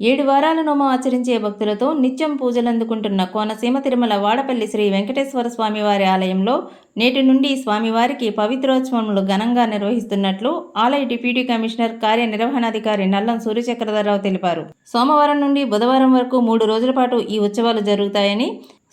ఏడు వారాల నోమం ఆచరించే భక్తులతో నిత్యం పూజలు అందుకుంటున్న కోనసీమ తిరుమల వాడపల్లి శ్రీ వెంకటేశ్వర స్వామివారి ఆలయంలో నేటి నుండి స్వామివారికి పవిత్రోత్సవములు ఘనంగా నిర్వహిస్తున్నట్లు ఆలయ డిప్యూటీ కమిషనర్ కార్యనిర్వహణాధికారి నల్లం సూర్యచక్రధరరావు తెలిపారు. సోమవారం నుండి బుధవారం వరకు మూడు రోజుల పాటు ఈ ఉత్సవాలు జరుగుతాయని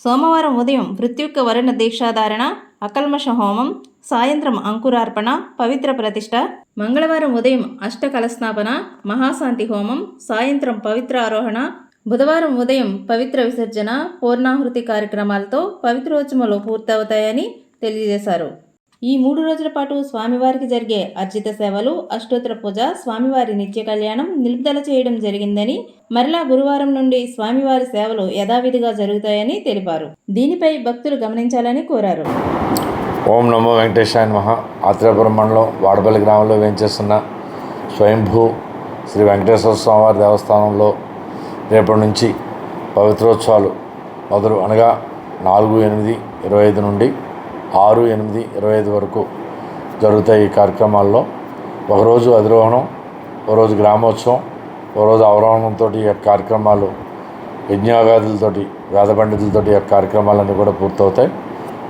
సోమవారం ఉదయం మృత్యుక్క వరుణ దీక్షాధారణ అకల్మష హోమం సాయంత్రం అంకురార్పణ పవిత్ర ప్రతిష్ట మంగళవారం ఉదయం అష్టకలస్నాపన మహాశాంతి హోమం సాయంత్రం పవిత్ర ఆరోహణ బుధవారం ఉదయం పవిత్ర విసర్జన పూర్ణాహృతి కార్యక్రమాలతో పవిత్రోత్సవాలు పూర్తవుతాయని తెలియజేశారు. ఈ మూడు రోజుల పాటు స్వామివారికి జరిగే అర్జిత సేవలు అష్టోత్తర పూజ స్వామివారి నిత్య కళ్యాణం నిలుపుదల చేయడం జరిగిందని మరలా గురువారం నుండి స్వామివారి సేవలు యథావిధిగా జరుగుతాయని తెలిపారు. దీనిపై భక్తులు గమనించాలని కోరారు. ఓం నమో వెంకటేశాయ మహా ఆత్రేయపురం మండలం వాడపల్లి గ్రామంలో వేంచేస్తున్న స్వయంభూ శ్రీ వెంకటేశ్వర స్వామివారి దేవస్థానంలో రేపటి నుంచి పవిత్రోత్సవాలు మొదలు అనగా నాలుగు ఎనిమిది ఇరవై ఐదు నుండి ఆరు ఎనిమిది ఇరవై ఐదు వరకు జరుగుతాయి ఈ కార్యక్రమాల్లో. ఒకరోజు అధిరోహణం ఒకరోజు గ్రామోత్సవం ఒకరోజు అవరోహణంతో ఈ యొక్క కార్యక్రమాలు యజ్ఞాగాదులతోటి వేద పండితులతోటి ఈ యొక్క కార్యక్రమాలన్నీ కూడా పూర్తవుతాయి.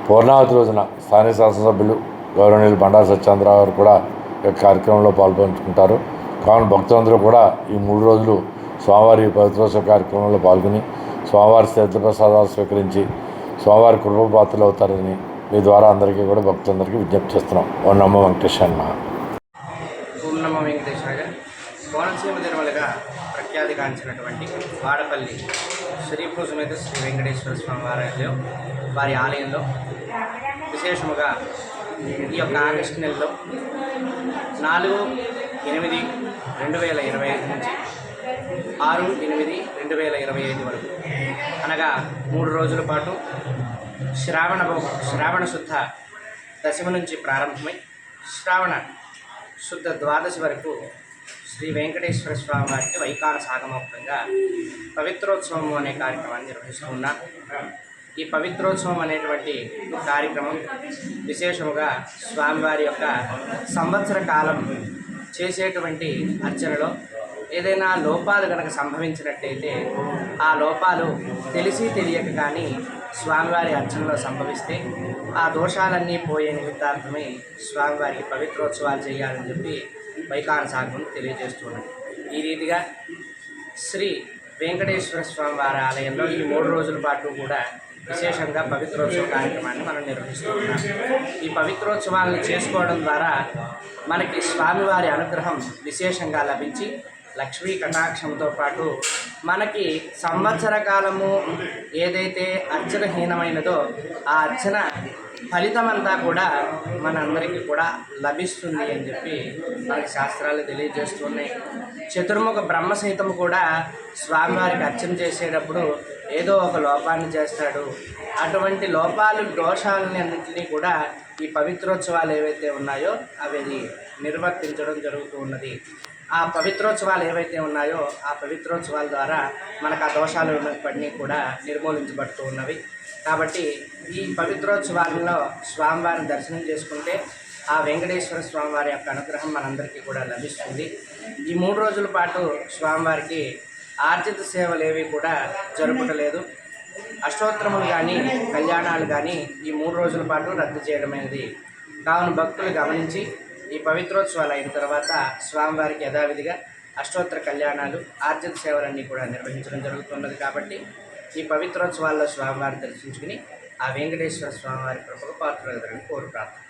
పూర్ణావతి రోజున స్థానిక శాసనసభ్యులు గౌరవనీయులు బండారు సత్యేంద్రరావు గారు కూడా ఈ యొక్క కార్యక్రమంలో పాల్పంచుకుంటారు. కావున భక్తులందరూ కూడా ఈ మూడు రోజులు స్వామివారి పవిత్రోత్సవ కార్యక్రమంలో పాల్గొని స్వామివారి తీర్థప్రసాదాలు స్వీకరించి స్వామివారి కృపపాత్రలు అవుతారని మీ ద్వారా అందరికీ కూడా భక్తులందరికీ విజ్ఞప్తి చేస్తున్నాం. ఓ నమ్మ వెంకటేశ్వర ఓం వెంకటేశ్వర కోనసీమ తిరుమలగా ప్రఖ్యాతిగాంచినటువంటి వాడపల్లి శ్రీ పూజమేత శ్రీ వెంకటేశ్వర స్వామి వారిలో వారి ఆలయంలో విశేషముగా ఈ యొక్క ఆగస్టు నెలలో నాలుగు ఎనిమిది రెండు వేల ఇరవై ఐదు నుంచి ఆరు ఎనిమిది రెండు వేల ఇరవై ఐదు వరకు. అనగా మూడు రోజుల పాటు శ్రావణ శ్రావణ శుద్ధ దశమి నుంచి ప్రారంభమై శ్రావణ శుద్ధ ద్వాదశి వరకు శ్రీ వెంకటేశ్వర స్వామి వారికి వైకాల సాగమోక్తంగా పవిత్రోత్సవం అనే కార్యక్రమాన్ని నిర్వహిస్తూ ఉన్నాం ఈ పవిత్రోత్సవం అనేటువంటి కార్యక్రమం విశేషముగా స్వామివారి యొక్క సంవత్సర కాలం చేసేటువంటి అర్చనలో ఏదైనా లోపాలు కనుక సంభవించినట్టయితే ఆ లోపాలు తెలిసి తెలియక కానీ స్వామివారి అర్చనలో సంభవిస్తే ఆ దోషాలన్నీ పోయే నిమిత్తార్థమై స్వామివారికి పవిత్రోత్సవాలు చేయాలని చెప్పి వైకాన సాగును తెలియజేస్తున్నది. ఈ రీతిగా శ్రీ వెంకటేశ్వర స్వామి వారి ఆలయంలో ఈ మూడు రోజుల పాటు కూడా విశేషంగా పవిత్రోత్సవ కార్యక్రమాన్ని మనం నిర్వహిస్తున్నాం. ఈ పవిత్రోత్సవాలను చేసుకోవడం ద్వారా మనకి స్వామివారి అనుగ్రహం విశేషంగా లభించి లక్ష్మీ కటాక్షంతో పాటు మనకి సంవత్సర కాలము ఏదైతే అర్చనహీనమైనదో ఆ అర్చన ఫలితమంతా కూడా మనందరికీ కూడా లభిస్తుంది అని చెప్పి మనకి శాస్త్రాలు తెలియజేస్తున్నాయి. చతుర్ముఖ బ్రహ్మ సైతం కూడా స్వామివారికి అర్చన చేసేటప్పుడు ఏదో ఒక లోపాన్ని చేస్తాడు. అటువంటి లోపాలు దోషాలని అన్నింటినీ కూడా ఈ పవిత్రోత్సవాలు ఏవైతే ఉన్నాయో అవి నిర్వర్తించడం జరుగుతూ ఉన్నది. ఆ పవిత్రోత్సవాలు ఏవైతే ఉన్నాయో ఆ పవిత్రోత్సవాల ద్వారా మనకు ఆ దోషాలు ఉన్నప్పటినీ కూడా నిర్మూలించబడుతూ ఉన్నవి. కాబట్టి ఈ పవిత్రోత్సవాలలో స్వామివారిని దర్శనం చేసుకుంటే ఆ వెంకటేశ్వర స్వామివారి యొక్క అనుగ్రహం మనందరికీ కూడా లభిస్తుంది. ఈ మూడు రోజుల పాటు స్వామివారికి ఆర్జిత సేవలు ఏవి కూడా జరుపుటలేదు. అష్టోత్తరములు కానీ కళ్యాణాలు కానీ ఈ మూడు రోజుల పాటు రద్దు చేయడమైనది. కావున భక్తులు గమనించి ఈ పవిత్రోత్సవాలు అయిన తర్వాత స్వామివారికి యథావిధిగా అష్టోత్తర కళ్యాణాలు ఆర్జిత సేవలన్నీ కూడా నిర్వహించడం జరుగుతున్నది కాబట్టి ఈ పవిత్రోత్సవాల్లో స్వామివారిని దర్శించుకుని ఆ వెంకటేశ్వర స్వామివారి కృపకు పాత్రలు కోరు ప్రార్థన.